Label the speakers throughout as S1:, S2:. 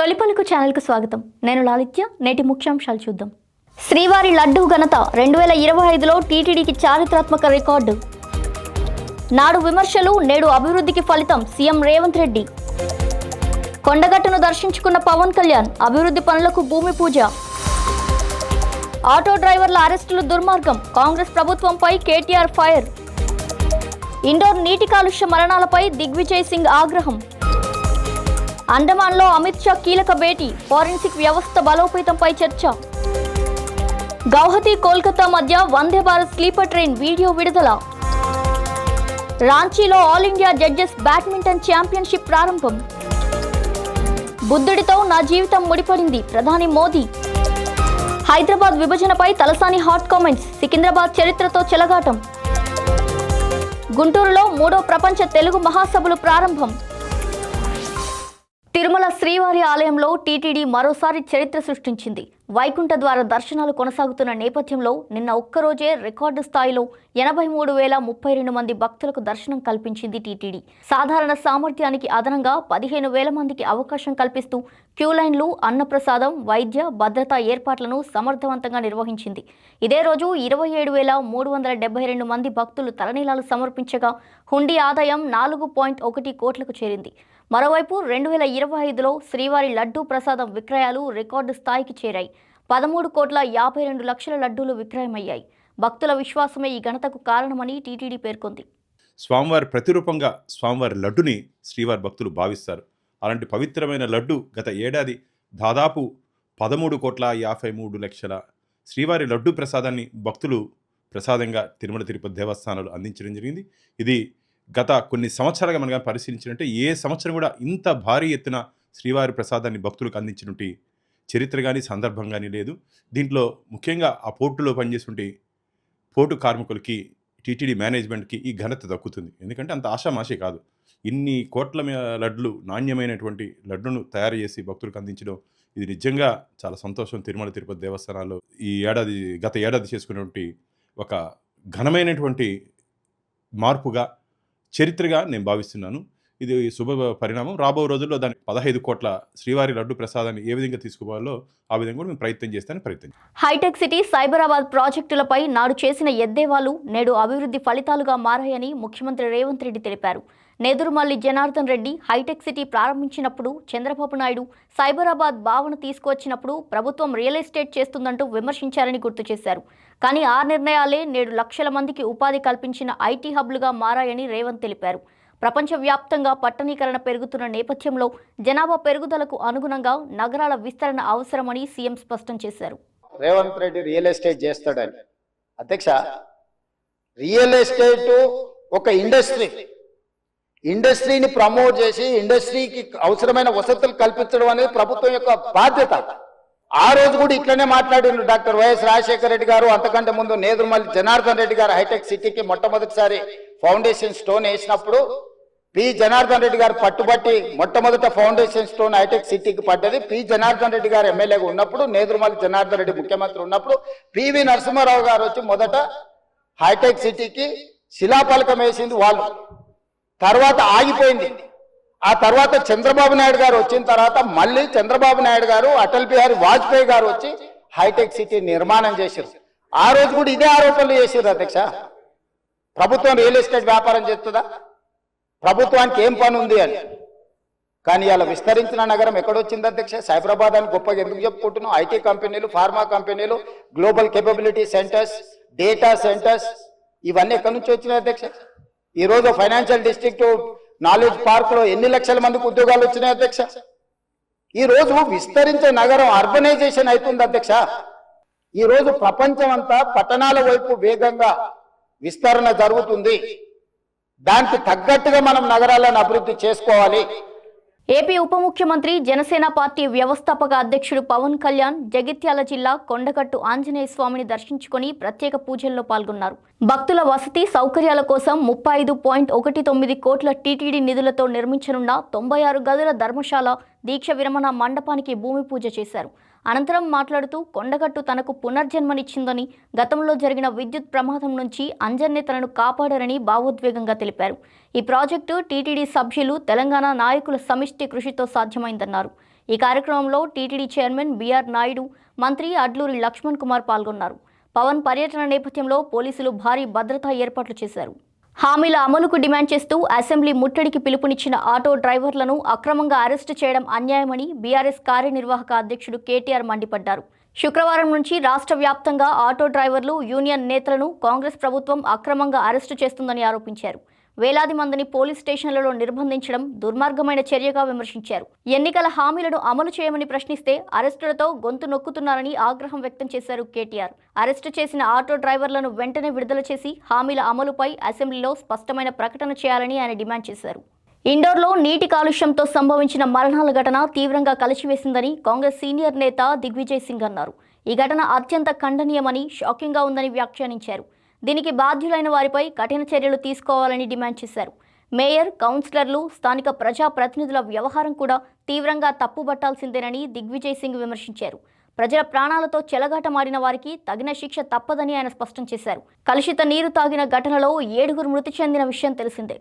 S1: తొలిపలుకు ఛానల్కు స్వాగతం. నేను లాలిత్య నేటి ముఖ్యాంశాలు చూద్దాం. శ్రీవారి లడ్డూ ఘనత రెండు వేల ఇరవై ఐదులో టీటీడీకి చారిత్రాత్మక రికార్డు. నాడు విమర్శలు నేడు అభివృద్ధికి ఫలితం సీఎం రేవంత్ రెడ్డి. కొండగట్టును దర్శించుకున్న పవన్ కళ్యాణ్ అభివృద్ధి పనులకు భూమి పూజ. ఆటో డ్రైవర్ల అరెస్టులు దుర్మార్గం కాంగ్రెస్ ప్రభుత్వంపై కేటీఆర్ ఫైర్. ఇండోర్ నీటి కాలుష్య మరణాలపై దిగ్విజయ్ సింగ్ ఆగ్రహం. అండమాన్లో అమిత్ షా కీలక భేటీ. ఫారెన్సిక్ వ్యవస్థ బలోపేతంపై చర్చ. గౌహతి కోల్కతా మధ్య Vande Bharat sleeper train video విడుదల. రాంచీలో all India judges badminton championship ప్రారంభం. బుద్ధుడితో నా జీవితం ముడిపడింది ప్రధాని మోదీ. హైదరాబాద్ విభజనపై తలసాని హాట్ కామెంట్స్ సికింద్రాబాద్ చరిత్రతో చెలగాటం. గుంటూరులో మూడో ప్రపంచ తెలుగు మహాసభలు ప్రారంభం. తిరుమల శ్రీవారి ఆలయంలో టీటీడీ మరోసారి చరిత్ర సృష్టించింది. వైకుంఠ ద్వార దర్శనాలు కొనసాగుతున్న నేపథ్యంలో నిన్న ఒక్కరోజే రికార్డు స్థాయిలో ఎనభై మూడు వేల ముప్పై రెండు మంది భక్తులకు దర్శనం కల్పించింది టీటీడీ. సాధారణ సామర్థ్యానికి అదనంగా పదిహేను వేల మందికి అవకాశం కల్పిస్తూ క్యూ లైన్లు అన్నప్రసాదం వైద్య భద్రతా ఏర్పాట్లను సమర్థవంతంగా నిర్వహించింది. ఇదే రోజు ఇరవై ఏడు వేల మూడు వందల డెబ్బై రెండు మంది భక్తులు తలనీలాలు సమర్పించగా హుండీ ఆదాయం నాలుగు పాయింట్ ఒకటి కోట్లకు చేరింది. మరోవైపు రెండు వేల ఇరవై ఐదులో శ్రీవారి లడ్డూ ప్రసాదం విక్రయాలు రికార్డు స్థాయికి చేరాయి. పదమూడు కోట్ల యాభై రెండు లక్షల లడ్డూలు విక్రయమయ్యాయి. భక్తుల విశ్వాసమే ఈ ఘనతకు కారణమని టీటీడీ పేర్కొంది.
S2: స్వామివారి ప్రతిరూపంగా స్వామివారి లడ్డుని శ్రీవారి భక్తులు భావిస్తారు. అలాంటి పవిత్రమైన లడ్డు గత ఏడాది దాదాపు పదమూడు కోట్ల యాభై మూడు లక్షల శ్రీవారి లడ్డు ప్రసాదాన్ని భక్తులు ప్రసాదంగా తిరుమల తిరుపతి దేవస్థానాలు అందించడం జరిగింది. ఇది గత కొన్ని సంవత్సరాలుగా మనం పరిశీలించినట్టే ఏ సంవత్సరం కూడా ఇంత భారీ ఎత్తున శ్రీవారి ప్రసాదాన్ని భక్తులకు అందించినట్టు చరిత్ర కానీ సందర్భం కానీ లేదు. దీంట్లో ముఖ్యంగా ఆ పోర్టులో పనిచేస్తుంటే పోర్టు కార్మికులకి టీటీడీ మేనేజ్మెంట్కి ఈ ఘనత దక్కుతుంది. ఎందుకంటే అంత ఆషామాషి కాదు. ఇన్ని కోట్ల లడ్లు నాణ్యమైనటువంటి లడ్డును తయారు చేసి భక్తులకు అందించడం ఇది నిజంగా చాలా సంతోషం. తిరుమల తిరుపతి దేవస్థానాల్లో ఈ ఏడాది గత ఏడాది చేసుకున్నటువంటి ఒక ఘనమైనటువంటి మార్పుగా చరిత్రగా నేను భావిస్తున్నాను. ఇది శుభ పరిణామం. రాబో రోజుల్లో దాని పదహైదు కోట్ల శ్రీవారి లడ్డు ప్రసాదాన్ని ఏ విధంగా తీసుకోవాలో ఆ విధంగా కూడా మేము ప్రయత్నం చేస్తాను ప్రయత్నం
S1: హైటెక్ సిటీ సైబరాబాద్ ప్రాజెక్టులపై నాడు చేసిన ఎద్దేవాలు నేడు అభివృద్ధి ఫలితాలుగా మారాయని ముఖ్యమంత్రి రేవంత్ రెడ్డి తెలిపారు. నెదురుమల్లి జనార్దన్ రెడ్డి హైటెక్ సిటీ ప్రారంభించినప్పుడు చంద్రబాబు నాయుడు సైబరాబాద్ భావన తీసుకువచ్చినప్పుడు ప్రభుత్వం రియల్ ఎస్టేట్ చేస్తుందంటూ విమర్శించారని గుర్తు చేశారు. కానీ ఆ నిర్ణయాలే నేడు లక్షల మందికి ఉపాధి కల్పించిన ఐటీ హబ్లుగా మారాయని రేవంత్ తెలిపారు. ప్రపంచవ్యాప్తంగా పట్టణీకరణ పెరుగుతున్న నేపథ్యంలో జనాభా పెరుగుదలకు అనుగుణంగా నగరాల విస్తరణ అవసరమని సీఎం స్పష్టం చేశారు.
S3: రేవంత్ రెడ్డి రియల్ ఎస్టేట్ చేస్తాడని. అధ్యక్ష రియల్ ఎస్టేట్ ఒక ఇండస్ట్రీ. ఇండస్ట్రీని ప్రమోట్ చేసి ఇండస్ట్రీకి అవసరమైన వసతులు కల్పించడం అనేది ప్రభుత్వం యొక్క బాధ్యత. ఆ రోజు కూడా ఇట్లనే మాట్లాడిండు డాక్టర్ వైఎస్ రాజశేఖర రెడ్డి గారు. అంతకంటే ముందు నేదురుమల్లి జనార్దన్ రెడ్డి గారు హైటెక్ సిటీకి మొట్టమొదటిసారి ఫౌండేషన్ స్టోన్ వేసినప్పుడు పి జనార్దన్ రెడ్డి గారు పట్టుబట్టి మొట్టమొదట ఫౌండేషన్ స్టోన్ హైటెక్ సిటీకి పడ్డది. పి జనార్దన్ రెడ్డి గారు ఎమ్మెల్యేగా ఉన్నప్పుడు నేదురుమల్లి జనార్దన్ రెడ్డి ముఖ్యమంత్రి ఉన్నప్పుడు పివి నరసింహారావు గారు వచ్చి మొదట హైటెక్ సిటీకి శిలాఫలకం వేసింది వాళ్ళు. తర్వాత ఆగిపోయింది. ఆ తర్వాత చంద్రబాబు నాయుడు గారు వచ్చిన తర్వాత మళ్ళీ చంద్రబాబు నాయుడు గారు అటల్ బిహారీ వాజ్పేయి గారు వచ్చి హైటెక్ సిటీ నిర్మాణం చేశారు. ఆ రోజు కూడా ఇదే ఆరోపణలు చేశారు అధ్యక్ష. ప్రభుత్వం రియల్ ఎస్టేట్ వ్యాపారం చేస్తుందా? ప్రభుత్వానికి ఏం పని ఉంది అని. కానీ ఇలా విస్తరించిన నగరం ఎక్కడొచ్చింది అధ్యక్ష? సైబరాబాద్ అని గొప్పగా ఎందుకు చెప్పుకుంటున్నాం ఐటీ కంపెనీలు ఫార్మా కంపెనీలు global capability centres data centres ఇవన్నీ ఎక్కడి నుంచి వచ్చినాయి అధ్యక్ష? ఈ రోజు ఫైనాన్షియల్ డిస్ట్రిక్ట్ నాలెడ్జ్ పార్క్లో ఎన్ని లక్షల మందికి ఉద్యోగాలు వచ్చినాయి అధ్యక్ష? ఈ రోజు విస్తరించే నగరం అర్బనైజేషన్ అవుతుంది అధ్యక్ష. ఈ రోజు ప్రపంచం అంతా పట్టణాల వైపు వేగంగా విస్తరణ జరుగుతుంది. దానికి తగ్గట్టుగా మనం నగరాలను అభివృద్ధి చేసుకోవాలి.
S1: ఏపీ ఉప ముఖ్యమంత్రి జనసేన పార్టీ వ్యవస్థాపక అధ్యక్షుడు పవన్ కళ్యాణ్ జగిత్యాల జిల్లా కొండగట్టు ఆంజనేయ స్వామిని దర్శించుకొని ప్రత్యేక పూజల్లో పాల్గొన్నారు. భక్తుల వసతి సౌకర్యాల కోసం ముప్పై ఐదు పాయింట్ ఒకటి తొమ్మిది కోట్ల టీటీడీ నిధులతో నిర్మించనున్న తొంభై ఆరు గదుల ధర్మశాల దీక్ష విరమణ మండపానికి భూమి పూజ చేశారు. అనంతరం మాట్లాడుతూ కొండగట్టు తనకు పునర్జన్మనిచ్చిందని గతంలో జరిగిన విద్యుత్ ప్రమాదం నుంచి అంజన్నే తనను కాపాడారని భావోద్వేగంగా తెలిపారు. ఈ ప్రాజెక్టు టీటీడీ సభ్యులు తెలంగాణ నాయకుల సమిష్టి కృషితో సాధ్యమైందన్నారు. ఈ కార్యక్రమంలో టీటీడీ చైర్మన్ బీఆర్ నాయుడు మంత్రి అడ్లూరి లక్ష్మణ్ కుమార్ పాల్గొన్నారు. పవన్ పర్యటన నేపథ్యంలో పోలీసులు భారీ భద్రతా ఏర్పాట్లు చేశారు. హామీల అమలుకు డిమాండ్ చేస్తూ అసెంబ్లీ ముట్టడికి పిలుపునిచ్చిన ఆటో డ్రైవర్లను అక్రమంగా అరెస్టు చేయడం అన్యాయమని బీఆర్ఎస్ కార్యనిర్వాహక అధ్యక్షుడు కేటీఆర్ మండిపడ్డారు. శుక్రవారం నుంచి రాష్ట్ర వ్యాప్తంగా ఆటో డ్రైవర్లు యూనియన్ నేతలను కాంగ్రెస్ ప్రభుత్వం అక్రమంగా అరెస్టు చేస్తుందని ఆరోపించారు. వేలాది మందిని పోలీస్ స్టేషన్లలో నిర్బంధించడం దుర్మార్గమైన చర్యగా విమర్శించారు. ఎన్నికల హామీలను అమలు చేయమని ప్రశ్నిస్తే అరెస్టులతో గొంతు నొక్కుతున్నారని ఆగ్రహం వ్యక్తం చేశారు కేటీఆర్. అరెస్టు చేసిన ఆటో డ్రైవర్లను వెంటనే విడుదల చేసి హామీల అమలుపై అసెంబ్లీలో స్పష్టమైన ప్రకటన చేయాలని ఆయన డిమాండ్ చేశారు. ఇండోర్లో నీటి కాలుష్యంతో సంభవించిన మరణాల ఘటన తీవ్రంగా కలిచివేసిందని కాంగ్రెస్ సీనియర్ నేత దిగ్విజయ్ సింగ్ అన్నారు. ఈ ఘటన అత్యంత ఖండనీయమని షాకింగ్గా ఉందని వ్యాఖ్యానించారు. దీనికి బాధ్యులైన వారిపై కఠిన చర్యలు తీసుకోవాలని డిమాండ్ చేశారు. మేయర్ కౌన్సిలర్లు స్థానిక ప్రజాప్రతినిధుల వ్యవహారం కూడా తీవ్రంగా తప్పుబట్టాల్సిందేనని దిగ్విజయ్ సింగ్ విమర్శించారు. ప్రజల ప్రాణాలతో చెలగాటమాడిన వారికి తగిన శిక్ష తప్పదని ఆయన స్పష్టం చేశారు. కలుషిత నీరు తాగిన ఘటనలో ఏడుగురు మృతి చెందిన విషయం తెలిసిందే.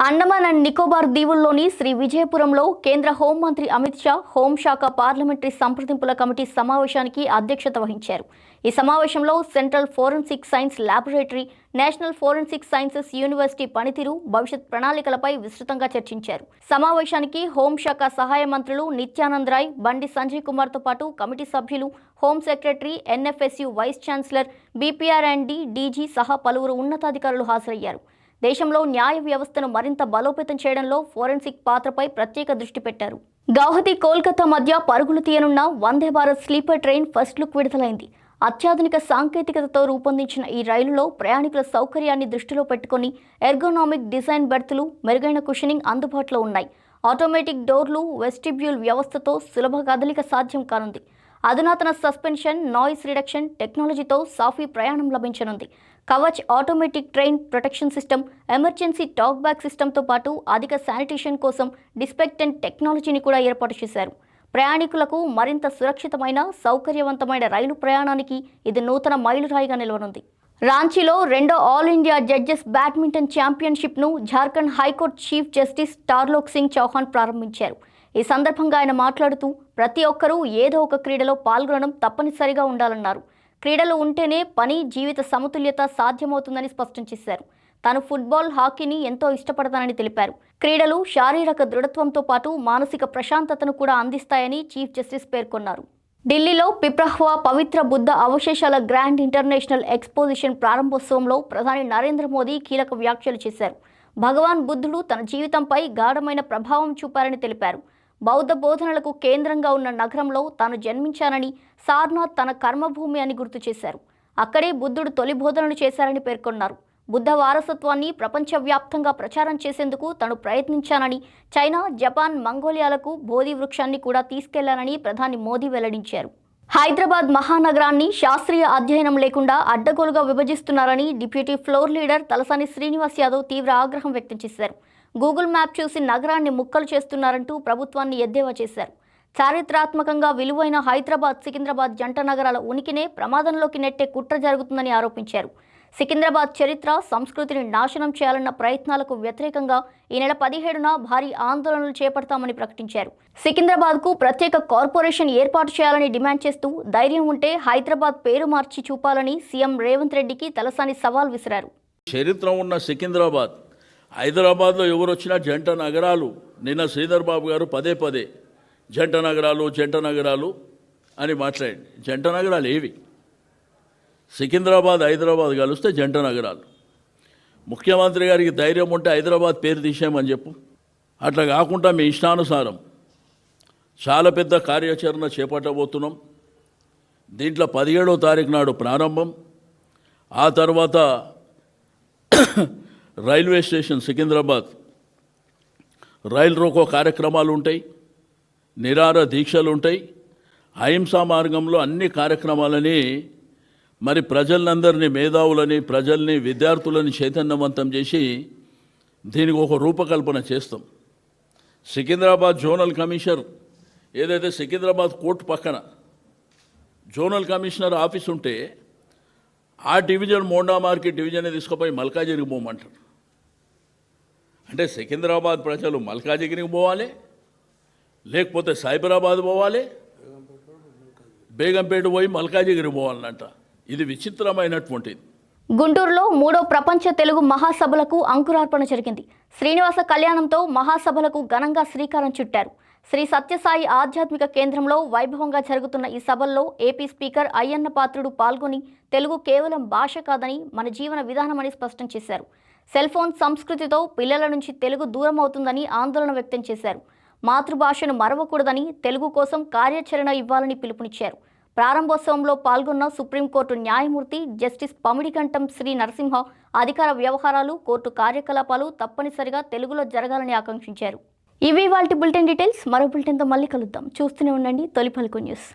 S1: అండమాన్ అండ్ నికోబార్ దీవుల్లోని శ్రీ విజయపురంలో కేంద్ర హోంమంత్రి అమిత్ షా హోంశాఖ పార్లమెంటరీ సంప్రదింపుల కమిటీ సమావేశానికి అధ్యక్షత వహించారు. ఈ సమావేశంలో central forensic science laboratory national forensic sciences university పనితీరు భవిష్యత్ ప్రణాళికలపై విస్తృతంగా చర్చించారు. సమావేశానికి హోంశాఖ సహాయ మంత్రులు నిత్యానంద్ రాయ్ బండి సంజయ్ కుమార్తో పాటు కమిటీ సభ్యులు home secretary NFSU vice chancellor BPR and D DG సహా పలువురు ఉన్నతాధికారులు హాజరయ్యారు. దేశంలో న్యాయ వ్యవస్థను మరింత బలోపేతం చేయడంలో ఫోరెన్సిక్ పాత్రపై ప్రత్యేక దృష్టి పెట్టారు. గౌహతి కోల్కతా మధ్య పరుగులు తీయనున్న Vande Bharat sleeper train first look విడుదలైంది. అత్యాధునిక సాంకేతికతతో రూపొందించిన ఈ రైలులో ప్రయాణికుల సౌకర్యాన్ని దృష్టిలో పెట్టుకుని ఎర్గోనామిక్ డిజైన్ బెర్తులు మెరుగైన కుషనింగ్ అందుబాటులో ఉన్నాయి. ఆటోమేటిక్ డోర్లు వెస్టిబ్యూల్ వ్యవస్థతో సులభ కదలిక సాధ్యం కానుంది. అధునాతన సస్పెన్షన్ నాయిస్ రిడక్షన్ టెక్నాలజీతో సాఫీ ప్రయాణం లభించనుంది. Kavach automatic train protection system emergency talk back సిస్టమ్తో పాటు అధిక శానిటేషన్ కోసం డిస్పెక్టెంట్ టెక్నాలజీని కూడా ఏర్పాటు చేశారు. ప్రయాణికులకు మరింత సురక్షితమైన సౌకర్యవంతమైన రైలు ప్రయాణానికి ఇది నూతన మైలురాయిగా నిలవనుంది. రాంచీలో రెండో all India judges badminton ఛాంపియన్షిప్ను Jharkhand high court chief justice Tarlok Singh Chauhan ప్రారంభించారు. ఈ సందర్భంగా ఆయన మాట్లాడుతూ ప్రతి ఒక్కరూ ఏదో ఒక క్రీడలో పాల్గొనడం తప్పనిసరిగా ఉండాలన్నారు. క్రీడలు ఉంటేనే పని జీవిత సమతుల్యత సాధ్యమవుతుందని స్పష్టం చేశారు. తాను ఫుట్బాల్ హాకీని ఎంతో ఇష్టపడతానని తెలిపారు. క్రీడలు శారీరక దృఢత్వంతో పాటు మానసిక ప్రశాంతతను కూడా అందిస్తాయని చీఫ్ జస్టిస్ పేర్కొన్నారు. ఢిల్లీలో పిప్రహ్వా పవిత్ర బుద్ధ అవశేషాల గ్రాండ్ ఇంటర్నేషనల్ ఎక్స్పోజిషన్ ప్రారంభోత్సవంలో ప్రధాని నరేంద్ర మోదీ కీలక వ్యాఖ్యలు చేశారు. భగవాన్ బుద్ధుడు తన జీవితంపై గాఢమైన ప్రభావం చూపారని తెలిపారు. బౌద్ధ బోధనలకు కేంద్రంగా ఉన్న నగరంలో తాను జన్మించానని సార్నాథ్ తన కర్మభూమి అని గుర్తు చేశారు. అక్కడే బుద్ధుడు తొలి బోధనలు చేశారని పేర్కొన్నారు. బుద్ధ వారసత్వాన్ని ప్రపంచవ్యాప్తంగా ప్రచారం చేసేందుకు తాను ప్రయత్నించానని చైనా జపాన్ మంగోలియాలకు బోధి వృక్షాన్ని కూడా తీసుకెళ్ళానని ప్రధాని మోదీ వెల్లడించారు. హైదరాబాద్ మహానగరాన్ని శాస్త్రీయ అధ్యయనం లేకుండా అడ్డగోలుగా విభజిస్తున్నారని deputy floor leader Talasani Srinivas Yadav తీవ్ర ఆగ్రహం వ్యక్తం చేశారు. గూగుల్ మ్యాప్ చూసి నగరాన్ని ముక్కలు చేస్తున్నారంటూ ప్రభుత్వాన్ని ఎద్దేవా చేశారు. చారిత్రాత్మకంగా విలువైన హైదరాబాద్ సికింద్రాబాద్ జంట నగరాల ఉనికినే ప్రమాదంలోకి నెట్టే కుట్ర జరుగుతుందని ఆరోపించారు. సికింద్రాబాద్ చరిత్ర సంస్కృతిని నాశనం చేయాలన్న ప్రయత్నాలకు వ్యతిరేకంగా ఈ నెల పదిహేడున భారీ ఆందోళనలు చేపడతామని ప్రకటించారు. సికింద్రాబాద్కు ప్రత్యేక కార్పొరేషన్ ఏర్పాటు చేయాలని డిమాండ్ చేస్తూ ధైర్యం ఉంటే హైదరాబాద్ పేరు మార్చి చూపాలని సీఎం రేవంత్ రెడ్డికి తలసాని సవాల్ విసిరారు.
S4: చరిత్ర ఉన్న సికింద్రాబాద్ హైదరాబాద్లో ఎవరు వచ్చినా జంట నగరాలు నిన్న శ్రీధర్ బాబు గారు పదే పదే జంట నగరాలు జంట నగరాలు అని మాట్లాడండి. జంట నగరాలు ఏవి? సికింద్రాబాద్ హైదరాబాద్ కలిస్తే జంట నగరాలు. ముఖ్యమంత్రి గారికి ధైర్యం ఉంటే హైదరాబాద్ పేరు తీసేయమని చెప్పు. అట్లా కాకుండా మీ ఇష్టానుసారం చాలా పెద్ద కార్యాచరణ చేపట్టబోతున్నాం. దీంట్లో పదిహేడో తారీఖు నాడు ప్రారంభం. ఆ తర్వాత railway station Secunderabad. Rail roko కార్యక్రమాలు ఉంటాయి. నిరార దీక్షలు ఉంటాయి. అహింసా మార్గంలో అన్ని కార్యక్రమాలని మరి ప్రజలందరినీ మేధావులని ప్రజల్ని విద్యార్థులని చైతన్యవంతం చేసి దీనికి ఒక రూపకల్పన చేస్తాం. సికింద్రాబాద్ జోనల్ కమిషనర్ ఏదైతే సికింద్రాబాద్ కోర్టు పక్కన జోనల్ కమిషనర్ ఆఫీస్ ఉంటే ఆ డివిజన్ మోండా మార్కెట్ డివిజన్ తీసుకుపోయి మల్కాజిగిరికి పోమంటారు. అంటే సికింద్రాబాద్ ప్రజలు మల్కాజిగిరికి పోవాలి లేకపోతే సైబరాబాద్ పోవాలి బేగంపేట పోయి మల్కాజిగిరి పోవాలంట. ఇది విచిత్రమైనటువంటిది.
S1: గుంటూరులో మూడో ప్రపంచ తెలుగు మహాసభలకు అంకురార్పణ జరిగింది. శ్రీనివాస కళ్యాణంతో మహాసభలకు ఘనంగా శ్రీకారం చుట్టారు. శ్రీ సత్యసాయి ఆధ్యాత్మిక కేంద్రంలో వైభవంగా జరుగుతున్న ఈ సభల్లో ఏపీ స్పీకర్ అయ్యన్న పాత్రుడు పాల్గొని తెలుగు కేవలం భాష కాదని మన జీవన విధానమని స్పష్టం చేశారు. సెల్ ఫోన్ సంస్కృతితో పిల్లల నుంచి తెలుగు దూరం అవుతుందని ఆందోళన వ్యక్తం చేశారు. మాతృభాషను మరవకూడదని తెలుగు కోసం కార్యాచరణ ఇవ్వాలని పిలుపునిచ్చారు. ప్రారంభోత్సవంలో పాల్గొన్న సుప్రీంకోర్టు న్యాయమూర్తి జస్టిస్ పమిడికంఠం శ్రీ నరసింహ అధికార వ్యవహారాలు కోర్టు కార్యకలాపాలు తప్పనిసరిగా తెలుగులో జరగాలని ఆకాంక్షించారు. ఇవి వాటి బులెటిన్ డీటెయిల్స్. మరో బులెటిన్తో మళ్ళీ కలుద్దాం. చూస్తూనే ఉండండి తొలి పలుకు న్యూస్.